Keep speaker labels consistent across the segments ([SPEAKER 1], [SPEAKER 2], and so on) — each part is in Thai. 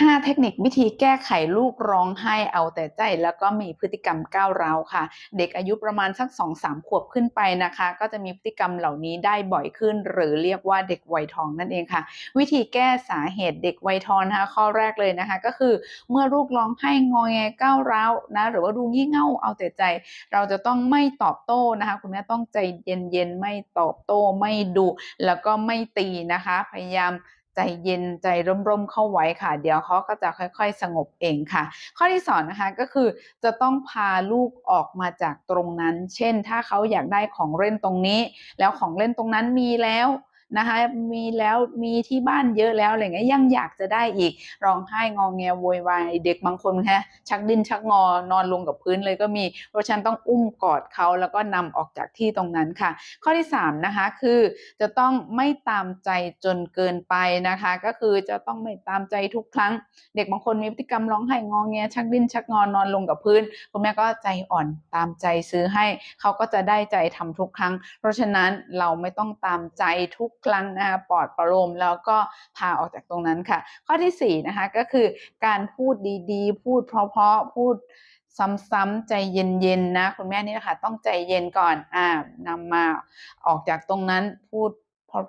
[SPEAKER 1] 5 เทคนิควิธีแก้ไขลูกร้องไห้เอาแต่ใจ แล้วก็มีพฤติกรรมก้าวร้าวค่ะ เด็กอายุประมาณสัก 2-3 ขวบขึ้นไปนะคะ ก็จะมีพฤติกรรมเหล่านี้ได้บ่อยขึ้น หรือเรียกว่าเด็กวัยทองนั่นเองค่ะ วิธีแก้สาเหตุเด็กวัยทองนะคะข้อแรกเลยนะคะ ก็คือเมื่อลูกร้องไห้งอแงก้าวร้าวนะหรือว่าดูงี่เง่าเอาแต่ใจ เราจะต้องไม่ตอบโต้นะคะ คุณแม่ต้องใจเย็นๆไม่ตอบโต้ไม่ดุแล้วก็ไม่ตีนะคะ พยายาม ใจเย็นใจร่มๆเข้าไว้ค่ะ เดี๋ยวเขาก็จะค่อยๆ สงบเองค่ะ ข้อที่สองนะคะก็คือจะต้องพาลูกออกมาจากตรงนั้น เช่น ถ้าเขาอยากได้ของเล่นตรงนี้ แล้วของเล่นตรงนั้นมีแล้ว นะคะ มีแล้วมีที่บ้านเยอะแล้วอะไรเงี้ยยังอยากจะได้อีกร้องไห้งองแงโวยวายเด็กบางคนแค่ชักดิ้นชักงอนอนลงกับพื้นเลยก็มี เพราะฉะนันต้องอุ้มกอดเขาแล้วก็นำออกจากที่ตรงนั้นค่ะ ข้อที่3นะคะคือจะต้องไม่ตามใจจนเกินไปนะคะ ก็คือจะต้องไม่ตามใจทุกครั้ง เด็กบางคนมีพฤติกรรมร้องไห้งองแงชักดิ้นชักงอนนอนลงกับพื้นคุณแม่ก็ใจอ่อนตามใจซื้อให้เขาก็จะได้ใจทำทุกครั้ง เพราะฉะนั้นเราไม่ต้องตามใจทุกครั้งนะคะปลอดประโลมแล้วก็พาออกจากตรงนั้นค่ะ ข้อที่4นะคะก็คือการพูดดีๆ พูดเพราะๆพูดซ้ำๆใจเย็นๆนะคุณแม่นี่นะคะต้องใจเย็นก่อนอ่านำมาออกจากตรงนั้นพูด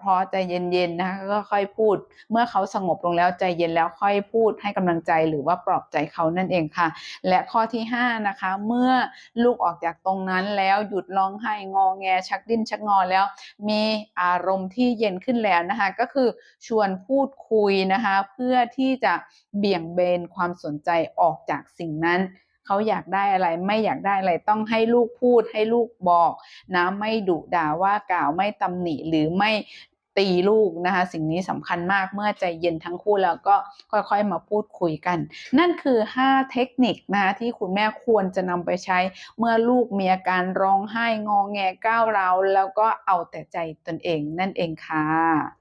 [SPEAKER 1] พอๆใจเย็นๆนะคะก็ค่อยพูด เมื่อเขาสงบลงแล้วใจเย็นแล้วค่อยพูดให้กำลังใจหรือว่าปลอบใจเขานั่นเองค่ะ และข้อที่ 5 นะคะ เมื่อลูกออกจากตรงนั้นแล้วหยุดร้องไห้งอแงชักดิ้นชักงอแล้ว มีอารมณ์ที่เย็นขึ้นแล้วนะคะ ก็คือชวนพูดคุยนะคะ เพื่อที่จะเบี่ยงเบนความสนใจออกจากสิ่งนั้น เขาอยากได้อะไรไม่อยากได้อะไรต้องให้ลูกพูดให้ลูกบอกนะไม่ดุด่าว่ากล่าวไม่ตำหนิหรือไม่ตีลูกนะคะสิ่งนี้สำคัญมากเมื่อใจเย็นทั้งคู่แล้วก็ค่อยๆมาพูดคุยกัน นั่นคือ 5 เทคนิคนะคะที่คุณแม่ควรจะนำไปใช้เมื่อลูกมีอาการร้องไห้งองแงก้าวร้าวแล้วก็เอาแต่ใจตนเองนั่นเองค่ะ